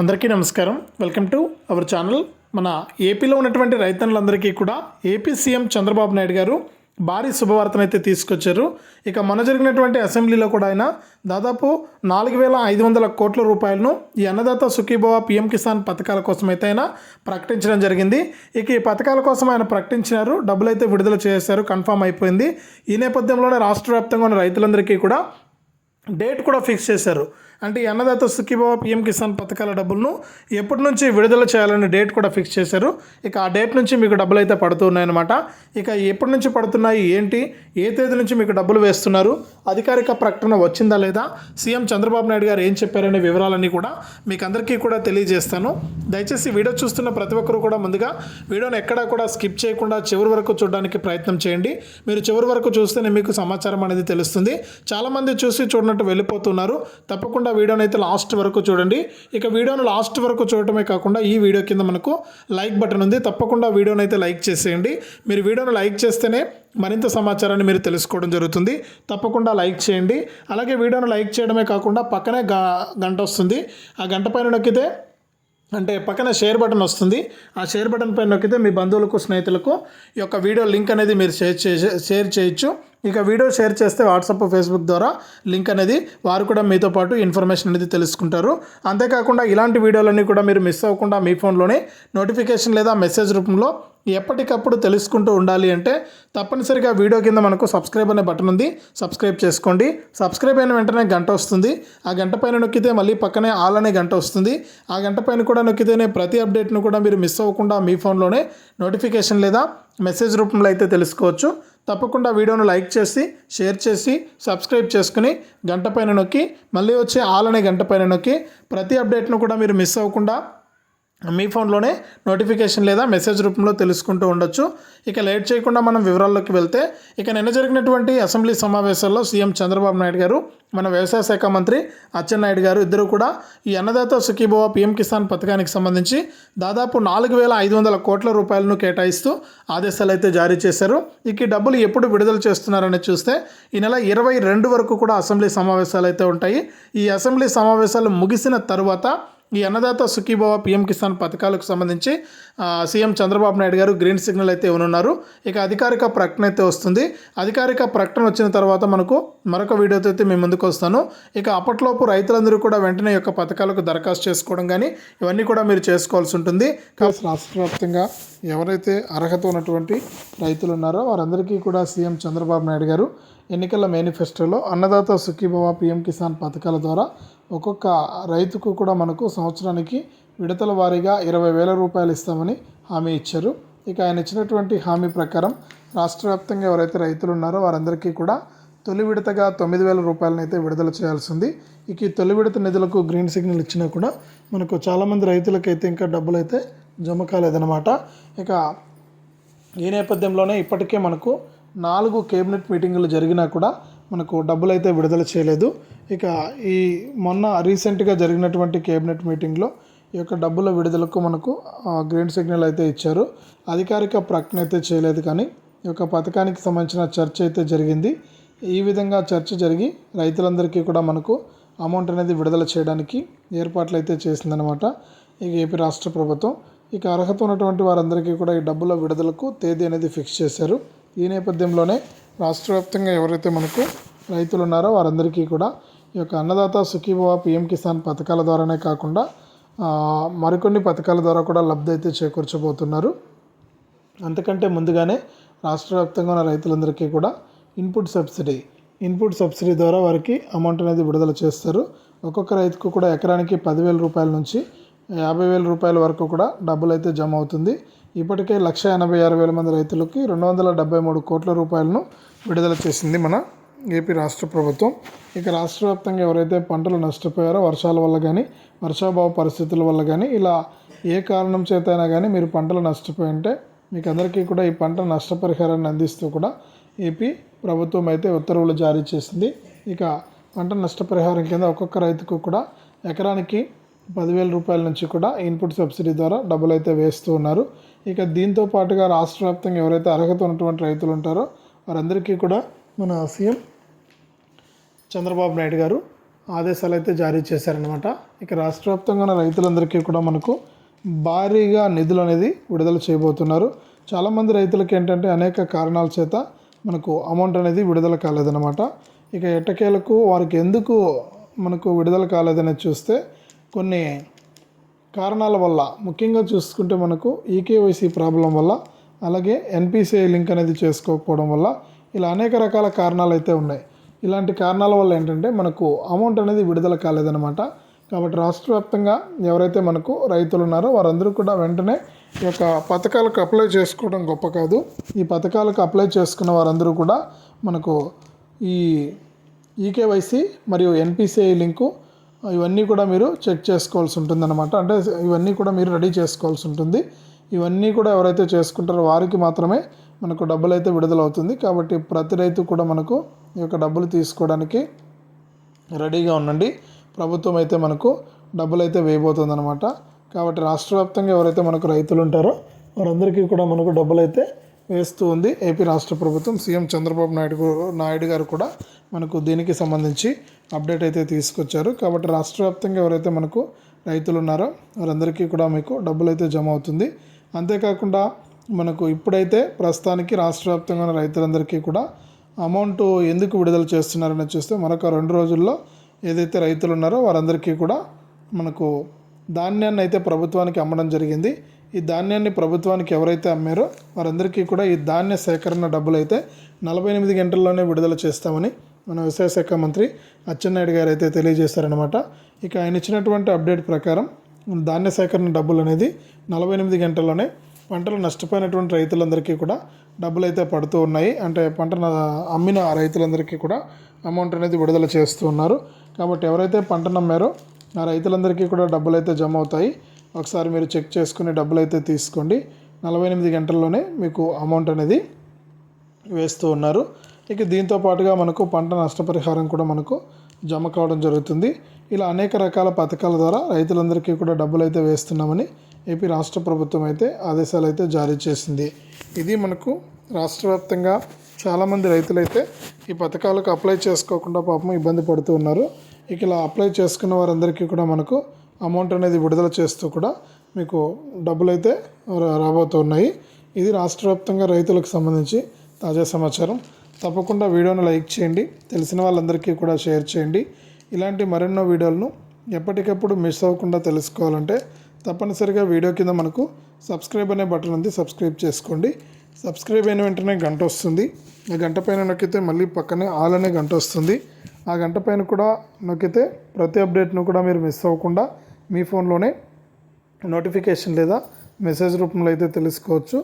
అందరికీ నమస్కారం. Welcome to our channel. మన ఏపీలో ఉన్నటువంటి రైతన్నులందరికీ కూడా ఏపీ సీఎం చంద్రబాబు నాయుడు గారు భారీ శుభవార్తను అయితే తీసుకొచ్చారు. ఇక మొన్న జరిగినటువంటి అసెంబ్లీలో కూడా ఆయన దాదాపు నాలుగు వేల ఐదు వందల కోట్ల రూపాయలను ఈ అన్నదాత సుఖీభవ పిఎం కిసాన్ పథకాల కోసం అయితే ఆయన ప్రకటించడం జరిగింది. ఇక ఈ పథకాల కోసం ఆయన ప్రకటించినారు. డబ్బులు అయితే విడుదల చేశారు. కన్ఫామ్ అయిపోయింది. ఈ నేపథ్యంలోనే రాష్ట్ర వ్యాప్తంగా ఉన్న రైతులందరికీ కూడా డేట్ కూడా ఫిక్స్ చేశారు. అంటే ఈ అన్నదాత సుఖీభావ పిఎం కిసాన్ పథకాల డబ్బులను ఎప్పటి నుంచి విడుదల చేయాలని డేట్ కూడా ఫిక్స్ చేశారు. ఇక ఆ డేట్ నుంచి మీకు డబ్బులు అయితే పడుతున్నాయన్నమాట ఇక ఎప్పటి నుంచి పడుతున్నాయి ఏంటి ఏ తేదీ నుంచి మీకు డబ్బులు వేస్తున్నారు అధికారిక ప్రకటన వచ్చిందా లేదా సీఎం చంద్రబాబు నాయుడు గారు ఏం చెప్పారనే వివరాలన్నీ కూడా మీకు అందరికీ కూడా తెలియజేస్తాను. దయచేసి వీడియో చూస్తున్న ప్రతి ఒక్కరు కూడా ముందుగా వీడియోని ఎక్కడా కూడా స్కిప్ చేయకుండా చివరి వరకు చూడడానికి ప్రయత్నం చేయండి. మీరు చివరి వరకు చూస్తేనే మీకు సమాచారం అనేది తెలుస్తుంది. చాలామంది చూసి చూడనట్టు వెళ్ళిపోతున్నారు. తప్పకుండా వీడియోని అయితే లాస్ట్ వరకు చూడండి. ఇక వీడియోను లాస్ట్ వరకు చూడటమే కాకుండా ఈ వీడియో కింద మనకు లైక్ బటన్ ఉంది. తప్పకుండా వీడియోని అయితే లైక్ చేసేయండి. మీరు వీడియోను లైక్ చేస్తేనే మరింత సమాచారాన్ని మీరు తెలుసుకోవడం జరుగుతుంది. తప్పకుండా లైక్ చేయండి. అలాగే వీడియోను లైక్ చేయడమే కాకుండా పక్కనే గా గంట వస్తుంది. ఆ గంట పైన నొక్కితే అంటే పక్కన షేర్ బటన్ వస్తుంది. ఆ షేర్ బటన్ పైన నొక్కితే మీ బంధువులకు స్నేహితులకు ఈ యొక్క వీడియో లింక్ అనేది మీరు షేర్ చేసే షేర్ చేయొచ్చు. ఇక వీడియో షేర్ చేస్తే వాట్సాప్ ఫేస్బుక్ ద్వారా లింక్ అనేది వారు కూడా మీతో పాటు ఇన్ఫర్మేషన్ అనేది తెలుసుకుంటారు. అంతేకాకుండా ఇలాంటి వీడియోలన్నీ కూడా మీరు మిస్ అవ్వకుండా మీ ఫోన్లోనే నోటిఫికేషన్ లేదా మెసేజ్ రూపంలో ఎప్పటికప్పుడు తెలుసుకుంటూ ఉండాలి అంటే తప్పనిసరిగా వీడియో కింద మనకు సబ్స్క్రైబ్ అనే బటన్ ఉంది. సబ్స్క్రైబ్ చేసుకోండి. సబ్స్క్రైబ్ అయిన వెంటనే గంట వస్తుంది. ఆ గంట పైన నొక్కితే మళ్ళీ పక్కనే ఆల్ అనే గంట వస్తుంది. ఆ గంట పైన కూడా నొక్కితేనే ప్రతి అప్డేట్ను కూడా మీరు మిస్ అవ్వకుండా మీ ఫోన్లోనే నోటిఫికేషన్ లేదా మెసేజ్ రూపంలో అయితే తెలుసుకోవచ్చు. తప్పకుండా వీడియోను లైక్ చేసి షేర్ చేసి సబ్స్క్రైబ్ చేసుకుని గంట పైన నొక్కి మళ్ళీ వచ్చే ఆల్ అనే గంట పైన నొక్కి ప్రతి అప్డేట్ను కూడా మీరు మిస్ అవ్వకుండా మీ ఫోన్లోనే నోటిఫికేషన్ లేదా మెసేజ్ రూపంలో తెలుసుకుంటూ ఉండొచ్చు. ఇక లేట్ చేయకుండా మనం వివరాల్లోకి వెళ్తే ఇక నిన్న జరిగినటువంటి అసెంబ్లీ సమావేశాల్లో సీఎం చంద్రబాబు నాయుడు గారు మన వ్యవసాయ శాఖ మంత్రి అచ్చెన్నాయుడు గారు ఇద్దరు కూడా ఈ అన్నదాత సుఖీభవ పిఎం కిసాన్ పథకానికి సంబంధించి దాదాపు నాలుగు వేల ఐదు వందల కోట్ల రూపాయలను కేటాయిస్తూ ఆదేశాలు అయితే జారీ చేశారు. ఇక ఈ డబ్బులు ఎప్పుడు విడుదల చేస్తున్నారని చూస్తే ఈ నెల ఇరవై రెండు వరకు కూడా అసెంబ్లీ సమావేశాలు అయితే ఉంటాయి. ఈ అసెంబ్లీ సమావేశాలు ముగిసిన తర్వాత ఈ అన్నదాత సుఖీభవ పిఎం కిసాన్ పథకాలకు సంబంధించి సీఎం చంద్రబాబు నాయుడు గారు గ్రీన్ సిగ్నల్ అయితే ఇవ్వనున్నారు. ఇక అధికారిక ప్రకటన అయితే వస్తుంది. అధికారిక ప్రకటన వచ్చిన తర్వాత మనకు మరొక వీడియోతో అయితే మేము ముందుకు వస్తాను. ఇక అప్పట్లోపు రైతులందరూ కూడా వెంటనే యొక్క పథకాలకు దరఖాస్తు చేసుకోవడం కానీ ఇవన్నీ కూడా మీరు చేసుకోవాల్సి ఉంటుంది. కాబట్టి రాష్ట్ర వ్యాప్తంగా ఎవరైతే అర్హత ఉన్నటువంటి రైతులు ఉన్నారో వారందరికీ కూడా సీఎం చంద్రబాబు నాయుడు గారు ఎన్నికల మేనిఫెస్టోలో అన్నదాత సుఖీభవ పీఎం కిసాన్ పథకాల ద్వారా ఒక్కొక్క రైతుకు కూడా మనకు సంవత్సరానికి విడతల వారీగా ఇరవై వేల రూపాయలు ఇస్తామని హామీ ఇచ్చారు. ఇక ఆయన ఇచ్చినటువంటి హామీ ప్రకారం రాష్ట్ర వ్యాప్తంగా ఎవరైతే రైతులు ఉన్నారో వారందరికీ కూడా తొలి విడతగా తొమ్మిది వేల రూపాయలను అయితే విడుదల చేయాల్సింది ఇక ఈ తొలి విడత నిధులకు గ్రీన్ సిగ్నల్ ఇచ్చినా కూడా మనకు చాలామంది రైతులకైతే ఇంకా డబ్బులు అయితే జమ కాలేదన్నమాట. ఇక ఈ నేపథ్యంలోనే ఇప్పటికే మనకు నాలుగు కేబినెట్ మీటింగులు జరిగినా కూడా మనకు డబ్బులు అయితే విడుదల చేయలేదు. ఇక ఈ మొన్న రీసెంట్గా జరిగినటువంటి కేబినెట్ మీటింగ్లో ఈ యొక్క డబ్బుల విడుదలకు మనకు గ్రీన్ సిగ్నల్ అయితే ఇచ్చారు. అధికారిక ప్రకటన అయితే చేయలేదు కానీ ఈ యొక్క పథకానికి సంబంధించిన చర్చ అయితే జరిగింది. ఈ విధంగా చర్చ జరిగి రైతులందరికీ కూడా మనకు అమౌంట్ అనేది విడుదల చేయడానికి ఏర్పాట్లు అయితే చేసిందనమాట ఇక ఏపీ రాష్ట్ర ప్రభుత్వం. ఇక అర్హత ఉన్నటువంటి వారందరికీ కూడా ఈ డబ్బుల విడుదలకు తేదీ అనేది ఫిక్స్ చేశారు. ఈ నేపథ్యంలోనే రాష్ట్ర వ్యాప్తంగా ఎవరైతే మనకు రైతులు ఉన్నారో వారందరికీ కూడా ఈ యొక్క అన్నదాత సుఖీభవ పిఎం కిసాన్ పథకాల ద్వారానే కాకుండా మరికొన్ని పథకాల ద్వారా కూడా లబ్ధి అయితే చేకూర్చబోతున్నారు. అంతకంటే ముందుగానే రాష్ట్ర వ్యాప్తంగా ఉన్న రైతులందరికీ కూడా ఇన్పుట్ సబ్సిడీ ఇన్పుట్ సబ్సిడీ ద్వారా వారికి అమౌంట్ అనేది విడుదల చేస్తారు. ఒక్కొక్క రైతుకు కూడా ఎకరానికి పదివేల రూపాయల నుంచి యాభై వేల రూపాయల వరకు కూడా డబ్బులు అయితే జమ అవుతుంది. ఇప్పటికే లక్ష ఎనభై ఆరు వేల మంది రైతులకి రెండు వందల డెబ్బై మూడు కోట్ల రూపాయలను విడుదల చేసింది మన ఏపీ రాష్ట్ర ప్రభుత్వం. ఇక రాష్ట్ర వ్యాప్తంగా ఎవరైతే పంటలు నష్టపోయారో వర్షాల వల్ల కానీ వర్షాభావ పరిస్థితుల వల్ల కానీ ఇలా ఏ కారణం చేతైనా కానీ మీరు పంటలు నష్టపోయి ఉంటే మీకు అందరికీ కూడా ఈ పంట నష్టపరిహారాన్ని అందిస్తూ కూడా ఏపీ ప్రభుత్వం అయితే ఉత్తర్వులు జారీ చేసింది. ఇక పంట నష్టపరిహారం కింద ఒక్కొక్క రైతుకు కూడా ఎకరానికి పదివేల రూపాయల నుంచి కూడా ఇన్పుట్ సబ్సిడీ ద్వారా డబ్బులు అయితే వేస్తూ ఉన్నారు. ఇక దీంతో పాటుగా రాష్ట్ర వ్యాప్తంగా ఎవరైతే అర్హత ఉన్నటువంటి రైతులు ఉంటారో వారందరికీ కూడా మన సీఎం చంద్రబాబు నాయుడు గారు ఆదేశాలు అయితే జారీ చేశారనమాట ఇక రాష్ట్ర వ్యాప్తంగా ఉన్న రైతులందరికీ కూడా మనకు భారీగా నిధులు అనేది విడుదల చేయబోతున్నారు. చాలామంది రైతులకి ఏంటంటే అనేక కారణాల చేత మనకు అమౌంట్ అనేది విడుదల కాలేదన్నమాట. ఇక ఎట్టకేలకు వారికి ఎందుకు మనకు విడుదల కాలేదనేది చూస్తే కొన్ని కారణాల వల్ల ముఖ్యంగా చూసుకుంటే మనకు ఈకేవైసీ ప్రాబ్లం వల్ల అలాగే ఎన్పిసిఐ లింక్ అనేది చేసుకోకపోవడం వల్ల ఇలా అనేక రకాల కారణాలు అయితే ఉన్నాయి. ఇలాంటి కారణాల వల్ల ఏంటంటే మనకు అమౌంట్ అనేది విడుదల కాలేదనమాట కాబట్టి రాష్ట్ర వ్యాప్తంగా ఎవరైతే మనకు రైతులు ఉన్నారో వారందరూ కూడా వెంటనే ఈ యొక్క పథకాలకు అప్లై చేసుకోవడం గొప్ప కాదు. ఈ పథకాలకు అప్లై చేసుకున్న వారందరూ కూడా మనకు ఈ ఈకేవైసీ మరియు ఎన్పిసిఐ లింకు ఇవన్నీ కూడా మీరు చెక్ చేసుకోవాల్సి ఉంటుందన్నమాట. అంటే ఇవన్నీ కూడా మీరు రెడీ చేసుకోవాల్సి ఉంటుంది. ఇవన్నీ కూడా ఎవరైతే చేసుకుంటారో వారికి మాత్రమే మనకు డబ్బులు అయితే విడుదలవుతుంది. కాబట్టి ప్రతి రైతు కూడా మనకు ఈ యొక్క డబ్బులు తీసుకోవడానికి రెడీగా ఉండండి. ప్రభుత్వం అయితే మనకు డబ్బులు అయితే వేయబోతుంది అనమాట కాబట్టి రాష్ట్ర వ్యాప్తంగా ఎవరైతే మనకు రైతులు ఉంటారో వారందరికీ కూడా మనకు డబ్బులు అయితే వేస్తూ ఉంది. ఏపీ రాష్ట్ర ప్రభుత్వం సీఎం చంద్రబాబు నాయుడు నాయుడు గారు కూడా మనకు దీనికి సంబంధించి అప్డేట్ అయితే తీసుకొచ్చారు. కాబట్టి రాష్ట్ర వ్యాప్తంగా ఎవరైతే మనకు రైతులు ఉన్నారో వారందరికీ కూడా మీకు డబ్బులు అయితే జమ అవుతుంది. అంతేకాకుండా మనకు ఇప్పుడైతే ప్రస్తుతానికి రాష్ట్ర వ్యాప్తంగా ఉన్న రైతులందరికీ కూడా అమౌంట్ ఎందుకు విడుదల చేస్తున్నారని చూస్తే మరొక రెండు రోజుల్లో ఏదైతే రైతులు ఉన్నారో వారందరికీ కూడా మనకు ధాన్యాన్ని అయితే ప్రభుత్వానికి అమ్మడం జరిగింది. ఈ ధాన్యాన్ని ప్రభుత్వానికి ఎవరైతే అమ్మారో వారందరికీ కూడా ఈ ధాన్య సేకరణ డబ్బులు అయితే నలభై ఎనిమిది గంటల్లోనే విడుదల చేస్తామని మన వ్యవసాయ శాఖ మంత్రి అచ్చెన్నాయుడు గారు అయితే తెలియజేశారనమాట ఇక ఆయన ఇచ్చినటువంటి అప్డేట్ ప్రకారం ధాన్య సేకరణ డబ్బులు అనేది నలభై ఎనిమిది గంటల్లోనే పంటలు నష్టపోయినటువంటి రైతులందరికీ కూడా డబ్బులు అయితే పడుతూ ఉన్నాయి. అంటే పంట అమ్మిన ఆ రైతులందరికీ కూడా అమౌంట్ అనేది విడుదల చేస్తూ ఉన్నారు. కాబట్టి ఎవరైతే పంట నమ్మారో ఆ రైతులందరికీ కూడా డబ్బులు అయితే జమ అవుతాయి. ఒకసారి మీరు చెక్ చేసుకుని డబ్బులు అయితే తీసుకోండి. నలభై ఎనిమిది గంటల్లోనే మీకు అమౌంట్ అనేది వేస్తూ ఉన్నారు. ఇక దీంతో పాటుగా మనకు పంట నష్టపరిహారం కూడా మనకు జమ కావడం జరుగుతుంది. ఇలా అనేక రకాల పథకాల ద్వారా రైతులందరికీ కూడా డబ్బులు అయితే వేస్తున్నామని ఏపీ రాష్ట్ర ప్రభుత్వం అయితే ఆదేశాలు అయితే జారీ చేసింది. ఇది మనకు రాష్ట్ర వ్యాప్తంగా చాలామంది రైతులైతే ఈ పథకాలకు అప్లై చేసుకోకుండా పాపం ఇబ్బంది పడుతూ ఉన్నారు. ఇక ఇలా అప్లై చేసుకున్న వారందరికీ కూడా మనకు అమౌంట్ అనేది విడుదల చేస్తూ కూడా మీకు డబ్బులు అయితే రాబోతున్నాయి. ఇది రాష్ట్ర వ్యాప్తంగా రైతులకు సంబంధించి తాజా సమాచారం. తప్పకుండా వీడియోను లైక్ చేయండి. తెలిసిన వాళ్ళందరికీ కూడా షేర్ చేయండి. ఇలాంటి మరెన్నో వీడియోలను ఎప్పటికప్పుడు మిస్ అవ్వకుండా తెలుసుకోవాలంటే తప్పనిసరిగా వీడియో కింద మనకు సబ్స్క్రైబ్ అనే బటన్ ఉంది. సబ్స్క్రైబ్ చేసుకోండి. సబ్స్క్రైబ్ అయిన వెంటనే గంట వస్తుంది. ఆ గంట పైన నొక్కితే మళ్ళీ పక్కనే ఆల్ అనే గంట వస్తుంది. ఆ గంట పైన కూడా నొక్కితే ప్రతి అప్డేట్ను కూడా మీరు మిస్ అవ్వకుండా మీ ఫోన్లోనే నోటిఫికేషన్ లేదా మెసేజ్ రూపంలో అయితే తెలుసుకోవచ్చు.